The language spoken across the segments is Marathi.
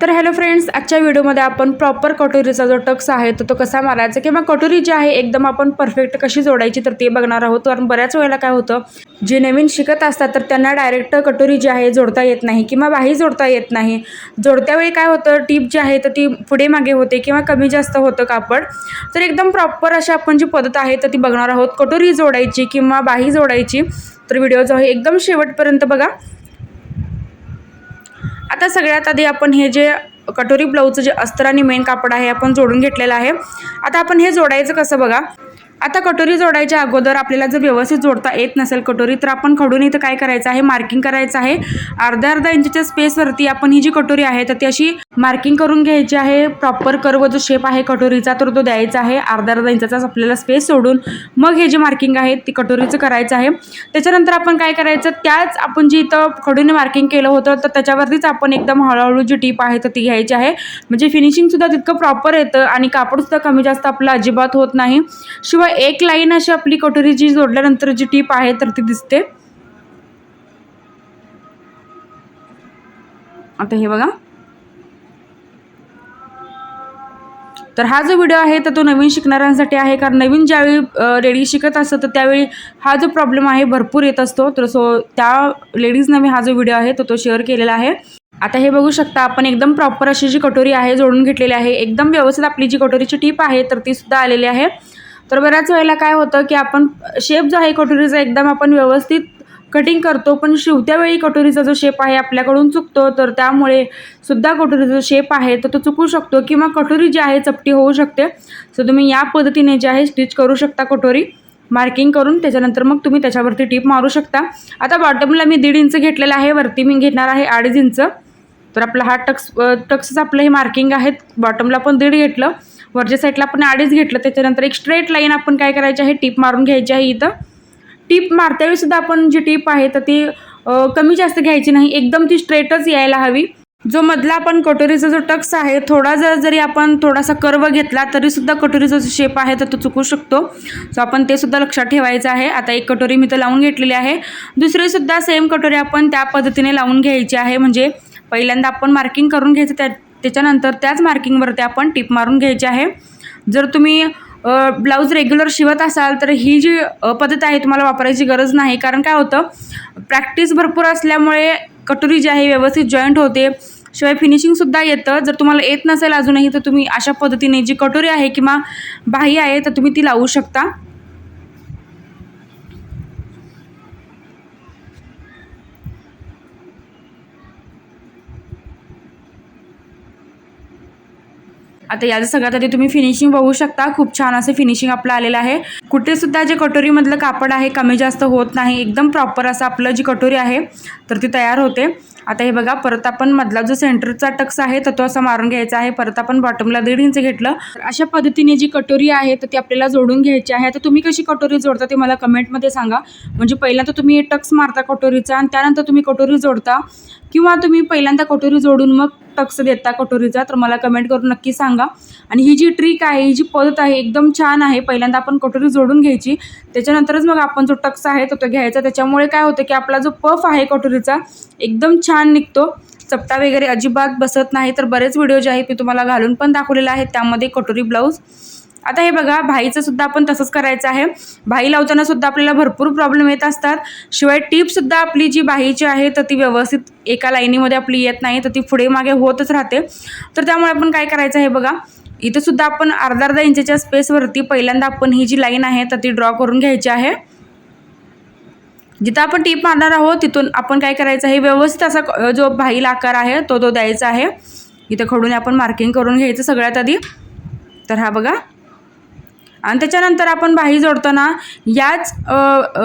तर हॅलो फ्रेंड्स आजच्या व्हिडिओमध्ये आपण प्रॉपर कटोरीचा जो टक्स आहे तर तो कसा मारायचा किंवा कटोरी जी आहे एकदम आपण परफेक्ट कशी जोडायची तर ते बघणार आहोत. कारण बऱ्याच वेळेला काय होतं जे नवीन शिकत असतात तर त्यांना डायरेक्ट कटोरी जी आहे जोडता येत नाही किंवा बाही जोडता येत नाही. जोडत्या वेळी काय होतं टीप जी आहे तर ती पुढे मागे होते किंवा कमी जास्त होतं कापड. तर एकदम प्रॉपर अशी आपण जी पद्धत आहे तर ती बघणार आहोत. कटोरी जोडायची किंवा बाही जोडायची तर व्हिडिओ जो आहे एकदम शेवटपर्यंत बघा. आता सगळ्यात आधी आपण हे जे कटोरी ब्लाऊजचं जे अस्तर आणि मेन कापड आहे आपण जोडून घेतलेलं आहे. आता आपण हे जोडायचं कसं बघा? आता कटोरी जोडायच्या अगोदर आपल्याला जर व्यवस्थित जोडता येत नसेल कटोरी तर आपण खडून इथं काय करायचं आहे? मार्किंग करायचं आहे. अर्ध्या अर्धा इंचच्या स्पेसवरती आपण ही जी कटोरी आहे तर ती अशी मार्किंग करून घ्यायची आहे. प्रॉपर कर्व जो शेप आहे कटोरीचा तर तो द्यायचा आहे. अर्धा अर्धा इंचाचाच आपल्याला स्पेस सोडून मग हे जे मार्किंग आहे ती कटोरीचं करायचं आहे. त्याच्यानंतर आपण काय करायचं? त्याच आपण जी इथं खडूने मार्किंग केलं होतं तर त्याच्यावरतीच आपण एकदम हळूहळू जी टीप आहे तर ती घ्यायची आहे. म्हणजे फिनिशिंगसुद्धा तितकं प्रॉपर येतं आणि कापडसुद्धा कमी जास्त आपलं अजिबात होत नाही. शिवाय एक लाईन अशी आपली कटोरी जी जोडल्यानंतर जी टीप आहे तर ती दिसते. आता हे बघा. तर हा जो व्हिडिओ आहे तर तो नवीन शिकणाऱ्यांसाठी आहे कारण नवीन ज्यावेळी लेडीज शिकत असतं तर त्यावेळी हा जो प्रॉब्लेम आहे भरपूर येत असतो. तर सो त्या लेडीजनं मी हा जो व्हिडिओ आहे तो तो शेअर केलेला आहे. आता हे बघू शकता आपण एकदम प्रॉपर अशी जी कटोरी आहे जोडून घेतलेली आहे. एकदम व्यवस्थित आपली जी कटोरीची टीप आहे तर ती सुद्धा आलेली आहे. तर बऱ्याच वेळेला काय होतं की आपण शेप जो आहे कटोरीचा एकदम आपण व्यवस्थित कटिंग करतो पण शिवत्या वेळी कटोरीचा जो शेप आहे आपल्याकडून चुकतो तर त्यामुळे सुद्धा कटोरीचा जो शेप आहे तर तो चुकू शकतो किंवा कटोरी जी आहे चपटी होऊ शकते. सो तुम्ही या पद्धतीने जे आहे स्टिच करू शकता कटोरी. मार्किंग करून त्याच्यानंतर मग तुम्ही त्याच्यावरती टीप मारू शकता. आता बॉटमला मी दीड इंच घेतलेला आहे वरती मी घेणार आहे अडीच इंच. तर आपला हा टक्स टक्सच आपलं हे मार्किंग आहेत. बॉटमला पण दीड घेतलं. वरच्या साईडला आपण आडीच घेतलं त्याच्यानंतर एक स्ट्रेट लाईन आपण काय करायची आहे? टीप मारून घ्यायची आहे इथं. टीप मारत्यावेळी सुद्धा आपण जी टीप आहे तर ती कमी जास्त घ्यायची नाही. एकदम ती स्ट्रेटच यायला हवी. जो मधला आपण कटोरीचा जो टक्स आहे थोडा जर जरी आपण थोडासा कर्व घेतला तरीसुद्धा कटोरीचा जो शेप आहे तर तो चुकू शकतो. सो आपण ते सुद्धा लक्षात ठेवायचं आहे. आता एक कटोरी मी तर लावून घेतलेली आहे. दुसरीसुद्धा सेम कटोरी आपण त्या पद्धतीने लावून घ्यायची आहे. म्हणजे पहिल्यांदा आपण मार्किंग करून घ्यायचं त्या त्याच्यानंतर त्याच मार्किंगवरती आपण टिप मारून घ्यायची आहे. जर तुम्ही ब्लाऊज रेग्युलर शिवत असाल तर ही जी पद्धत आहे तुम्हाला वापरायची गरज नाही. कारण काय होतं प्रॅक्टिस भरपूर असल्यामुळे कटोरी जी आहे व्यवस्थित जॉईंट होते. शिवाय फिनिशिंगसुद्धा येतं. जर तुम्हाला येत नसेल अजूनही तर तुम्ही अशा पद्धतीने जी कटोरी आहे किंवा बाही आहे तर तुम्ही ती लावू शकता. आता याचं सगळ्यात आधी तुम्ही फिनिशिंग बघू शकता. खूप छान असं फिनिशिंग आपलं आलेलं आहे. कुठेसुद्धा जे कटोरीमधलं कापड आहे कमी जास्त होत नाही. एकदम प्रॉपर असं आपलं जी कटोरी आहे तर ती तयार होते. आता हे बघा परत आपण मधला जो सेंटरचा टक्स आहे तर तो असा मारून घ्यायचा आहे. परत आपण बॉटमला दीड इंच घेतलं. तर अशा पद्धतीने जी कटोरी आहे तर ती आपल्याला जोडून घ्यायची आहे. तर तुम्ही कशी कटोरी जोडता ते मला कमेंटमध्ये सांगा. म्हणजे पहिल्यांदा तुम्ही टक्स मारता कटोरीचा आणि त्यानंतर तुम्ही कटोरी जोडता. किंवा तुम्ही पहिल्यांदा कटोरी जोडून मग टक्स देता कटोरीचा तर मला कमेंट करून नक्की सांगा. आणि ही जी ट्रिक आहे ही जी पद्धत आहे एकदम छान आहे. पहिल्यांदा आपण कटोरी जोडून घ्यायची. त्याच्यानंतरच मग आपण जो टक्स आहे तो तो घ्यायचा. त्याच्यामुळे काय होतं की आपला जो पफ आहे कटोरीचा एकदम छान निघतो. चपटा वगैरे अजिबात बसत नाही. तर बरेच व्हिडिओ जे आहेत मी तुम्हाला घालून पण दाखवलेला आहेत. त्यामध्ये कटोरी ब्लाऊज आता हे बघा भाईचं सुद्धा आपण तसंच करायचं आहे. भाई लावताना सुद्धा आपल्याला भरपूर प्रॉब्लेम येत असतात. शिवाय टीपसुद्धा आपली जी बाहीची आहे तर ती व्यवस्थित एका लाईनीमध्ये आपली येत नाही तर ती पुढे मागे होतच राहते. तर त्यामुळे आपण काय करायचं आहे बघा इथं सुद्धा आपण अर्धा अर्धा इंचच्या स्पेसवरती पहिल्यांदा आपण ही जी लाईन आहे तर ती ड्रॉ करून घ्यायची आहे. जिथं आपण टीप मारणार आहोत तिथून आपण काय करायचं आहे व्यवस्थित असा जो भाईल आकार आहे तो तो द्यायचा आहे. इथं खडून आपण मार्किंग करून घ्यायचं सगळ्यात आधी. तर हा बघा आणि त्याच्यानंतर आपण बाही जोडताना याच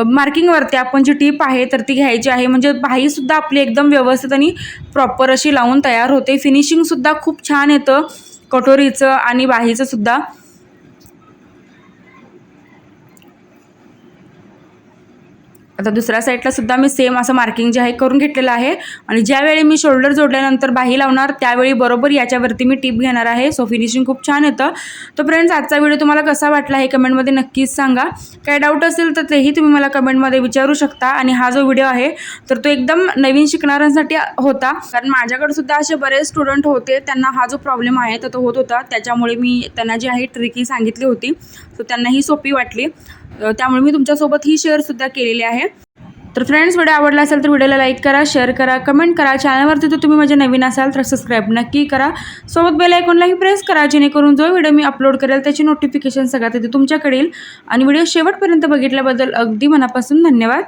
मार्किंगवरती आपण जी टीप आहे तर ती घ्यायची आहे. म्हणजे बाहीसुद्धा आपली एकदम व्यवस्थित आणि प्रॉपर अशी लावून तयार होते. फिनिशिंगसुद्धा खूप छान येतं. कटोरीचं आणि बाहीचं सुद्धा. आता दुसऱ्या साईडला सुद्धा मी सेम असं मार्किंग जे आहे करून घेतलेलं आहे. आणि ज्यावेळी मी शोल्डर जोडल्यानंतर बाही लावणार त्यावेळी बरोबर याच्यावरती मी टिप घेणार आहे. सो फिनिशिंग खूप छान येतं. तर फ्रेंड्स आजचा व्हिडिओ तुम्हाला कसा वाटला हे कमेंटमध्ये नक्कीच सांगा. काय डाऊट असेल तर तेही तुम्ही मला कमेंटमध्ये विचारू शकता. आणि हा जो व्हिडिओ आहे तर तो एकदम नवीन शिकणाऱ्यांसाठी होता. कारण माझ्याकडे सुद्धा असे बरेच स्टुडंट होते. त्यांना हा जो प्रॉब्लेम आहे तर तो होत होता. त्याच्यामुळे मी त्यांना जी आहे ट्रिकी सांगितली होती. तर त्यांनाही सोपी वाटली. त्यामुळे मी तुमच्यासोबत ही शेअरसुद्धा केलेली आहे. तर फ्रेंड्स व्हिडिओ आवडला असेल तर व्हिडिओला लाईक करा शेअर करा कमेंट करा. चॅनलवरती जर तुम्ही माझे नवीन असाल तर सबस्क्राईब नक्की करा. सोबत बेल आयकॉनलाही प्रेस करा जेणेकरून जो व्हिडिओ मी अपलोड करेल त्याची नोटिफिकेशन सगळ्यात येते तुमच्याकडे येईल. आणि व्हिडिओ शेवटपर्यंत बघितल्याबद्दल अगदी मनापासून धन्यवाद.